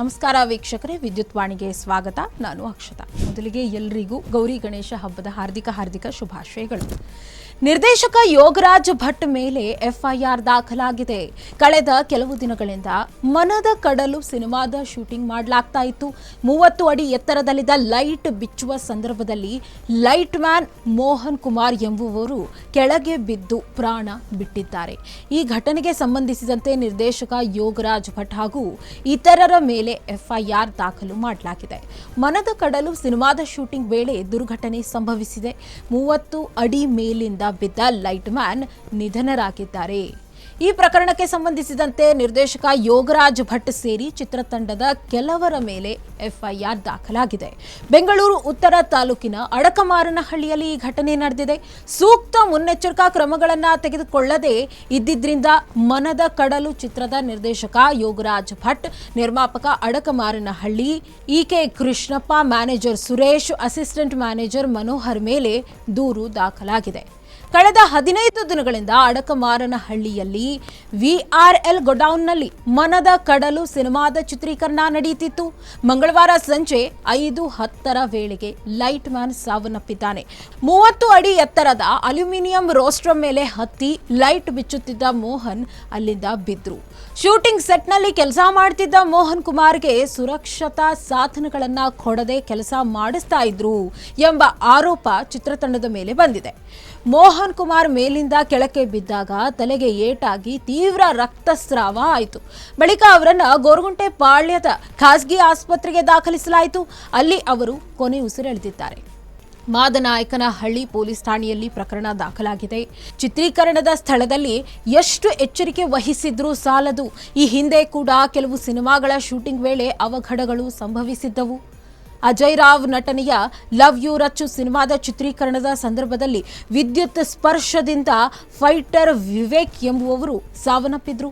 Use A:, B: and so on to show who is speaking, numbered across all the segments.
A: ನಮಸ್ಕಾರ ವೀಕ್ಷಕರೇ, ವಿದ್ಯುತ್ ವಾಣಿಗೆ ಸ್ವಾಗತ. ನಾನು ಅಕ್ಷತಾ. ಮೊದಲಿಗೆ ಎಲ್ರಿಗೂ ಗೌರಿ ಗಣೇಶ ಹಬ್ಬದ ಹಾರ್ದಿಕ ಹಾರ್ದಿಕ ಶುಭಾಶಯಗಳು. ನಿರ್ದೇಶಕ ಯೋಗರಾಜ್ ಭಟ್ ಮೇಲೆ ಎಫ್ಐಆರ್ ದಾಖಲಾಗಿದೆ. ಕಳೆದ ಕೆಲವು ದಿನಗಳಿಂದ ಮನದ ಕಡಲು ಸಿನಿಮಾದ ಶೂಟಿಂಗ್ ಮಾಡಲಾಗ್ತಾ ಇತ್ತು. ಮೂವತ್ತು ಅಡಿ ಎತ್ತರದಲ್ಲಿದ್ದ ಲೈಟ್ ಬಿಚ್ಚುವ ಸಂದರ್ಭದಲ್ಲಿ ಲೈಟ್ ಮ್ಯಾನ್ ಮೋಹನ್ ಕುಮಾರ್ ಎಂಬುವರು ಕೆಳಗೆ ಬಿದ್ದು ಪ್ರಾಣ ಬಿಟ್ಟಿದ್ದಾರೆ. ಈ ಘಟನೆಗೆ ಸಂಬಂಧಿಸಿದಂತೆ ನಿರ್ದೇಶಕ ಯೋಗರಾಜ್ ಭಟ್ ಹಾಗೂ ಇತರರ ಮೇಲೆ ಎಫ್ಐಆರ್ ದಾಖಲು ಮಾಡಲಾಗಿದೆ. ಮನದ ಕಡಲು ಸಿನಿಮಾದ ಶೂಟಿಂಗ್ ವೇಳೆ ದುರ್ಘಟನೆ ಸಂಭವಿಸಿದೆ. ಮೂವತ್ತು ಅಡಿ ಮೇಲಿಂದ ಬಿದ್ದ ಲೈಟ್ ಮ್ಯಾನ್ ನಿಧನರಾಗಿದ್ದಾರೆ. ಈ ಪ್ರಕರಣಕ್ಕೆ ಸಂಬಂಧಿಸಿದಂತೆ ನಿರ್ದೇಶಕ ಯೋಗರಾಜ್ ಭಟ್ ಸೇರಿ ಚಿತ್ರತಂಡದ ಕೆಲವರ ಮೇಲೆ ಎಫ್ಐಆರ್ ದಾಖಲಾಗಿದೆ. ಬೆಂಗಳೂರು, ಉತ್ತರ ತಾಲೂಕಿನ ಅಡಕಮಾರನಹಳ್ಳಿಯಲ್ಲಿ ಈ ಘಟನೆ ನಡೆದಿದೆ. ಸೂಕ್ತ ಮುನ್ನೆಚ್ಚರಿಕಾ ಕ್ರಮಗಳನ್ನು ತೆಗೆದುಕೊಳ್ಳದೆ ಇದ್ದಿದ್ರಿಂದ ಮನದ ಕಡಲು ಚಿತ್ರದ ನಿರ್ದೇಶಕ ಯೋಗರಾಜ್ ಭಟ್, ನಿರ್ಮಾಪಕ ಅಡಕಮಾರನಹಳ್ಳಿ, ಈಕೆ Krishnappa, manager Suresh, assistant manager Manohar ಮೇಲೆ ದೂರು ದಾಖಲಾಗಿದೆ. ಕಳೆದ ಹದಿನೈದು ದಿನಗಳಿಂದ ಅಡಕಮಾರನಹಳ್ಳಿಯಲ್ಲಿ ವಿಆರ್ಎಲ್ ಗೋಡೌನ್ನಲ್ಲಿ ಮನದ ಕಡಲು ಸಿನಿಮಾದ ಚಿತ್ರೀಕರಣ ನಡೆಯುತ್ತಿತ್ತು. ಮಂಗಳವಾರ ಸಂಜೆ ಐದು ಹತ್ತರ ವೇಳೆಗೆ ಲೈಟ್ ಮ್ಯಾನ್ ಸಾವನ್ನಪ್ಪಿದ್ದಾನೆ. ಮೂವತ್ತು ಅಡಿ ಎತ್ತರದ ಅಲ್ಯೂಮಿನಿಯಂ ರೋಸ್ಟ್ರ ಮೇಲೆ ಹತ್ತಿ ಲೈಟ್ ಬಿಚ್ಚುತ್ತಿದ್ದ ಮೋಹನ್ ಅಲ್ಲಿಂದ ಬಿದ್ದರು ಶೂಟಿಂಗ್ ಸೆಟ್ನಲ್ಲಿ ಕೆಲಸ ಮಾಡ್ತಿದ್ದ ಮೋಹನ್ ಕುಮಾರ್ಗೆ ಸುರಕ್ಷತಾ ಸಾಧನಗಳನ್ನು ಕೊಡದೆ ಕೆಲಸ ಮಾಡಿಸ್ತಾ ಇದ್ರು ಎಂಬ ಆರೋಪ ಚಿತ್ರತಂಡದ ಮೇಲೆ ಬಂದಿದೆ. ಮೋಹನ್ ಕುಮಾರ್ ಮೇಲಿಂದ ಕೆಳಕ್ಕೆ ಬಿದ್ದಾಗ ತಲೆಗೆ ಏಟಾಗಿ ತೀವ್ರ ರಕ್ತಸ್ರಾವ ಆಯಿತು. ಬಳಿಕ ಅವರನ್ನು ಗೋರ್ಗುಂಟೆ ಪಾಳ್ಯದ ಖಾಸಗಿ ಆಸ್ಪತ್ರೆಗೆ ದಾಖಲಿಸಲಾಯಿತು. ಅಲ್ಲಿ ಅವರು ಕೊನೆ ಉಸಿರೆಳೆದಿದ್ದಾರೆ ಮಾದನಾಯಕನಹಳ್ಳಿ ಪೊಲೀಸ್ ಠಾಣೆಯಲ್ಲಿ ಪ್ರಕರಣ ದಾಖಲಾಗಿದೆ. ಚಿತ್ರೀಕರಣದ ಸ್ಥಳದಲ್ಲಿ ಎಷ್ಟು ಎಚ್ಚರಿಕೆ ವಹಿಸಿದ್ರೂ ಸಾಲದು. ಈ ಹಿಂದೆ ಕೂಡ ಕೆಲವು ಸಿನಿಮಾಗಳ ಶೂಟಿಂಗ್ ವೇಳೆ ಅವಘಡಗಳು ಸಂಭವಿಸಿದ್ದವು. ಅಜಯ್ ರಾವ್ ನಟನೆಯ ಲವ್ ಯು ರಚ್ಚು ಸಿನಿಮಾದ ಚಿತ್ರೀಕರಣದ ಸಂದರ್ಭದಲ್ಲಿ ವಿದ್ಯುತ್ ಸ್ಪರ್ಶದಿಂದ ಫೈಟರ್ ವಿವೇಕ್ ಎಂಬುವವರು ಸಾವನ್ನಪ್ಪಿದ್ರು.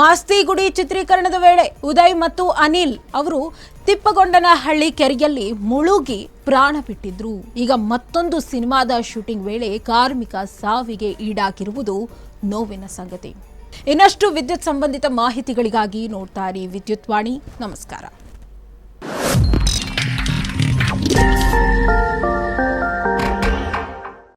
A: ಮಾಸ್ತಿಗುಡಿ ಚಿತ್ರೀಕರಣದ ವೇಳೆ ಉದಯ್ ಮತ್ತು ಅನಿಲ್ ಅವರು ತಿಪ್ಪಗೊಂಡನಹಳ್ಳಿ ಕೆರೆಯಲ್ಲಿ ಮುಳುಗಿ ಪ್ರಾಣ ಬಿಟ್ಟಿದ್ರು. ಈಗ ಮತ್ತೊಂದು ಸಿನಿಮಾದ ಶೂಟಿಂಗ್ ವೇಳೆ ಕಾರ್ಮಿಕ ಸಾವಿಗೆ ಈಡಾಗಿರುವುದು ನೋವಿನ ಸಂಗತಿ. ಇನ್ನಷ್ಟು ವಿದ್ಯುತ್ ಸಂಬಂಧಿತ ಮಾಹಿತಿಗಳಿಗಾಗಿ ನೋಡ್ತಾರೆ ವಿದ್ಯುತ್ ವಾಣಿ. ನಮಸ್ಕಾರ.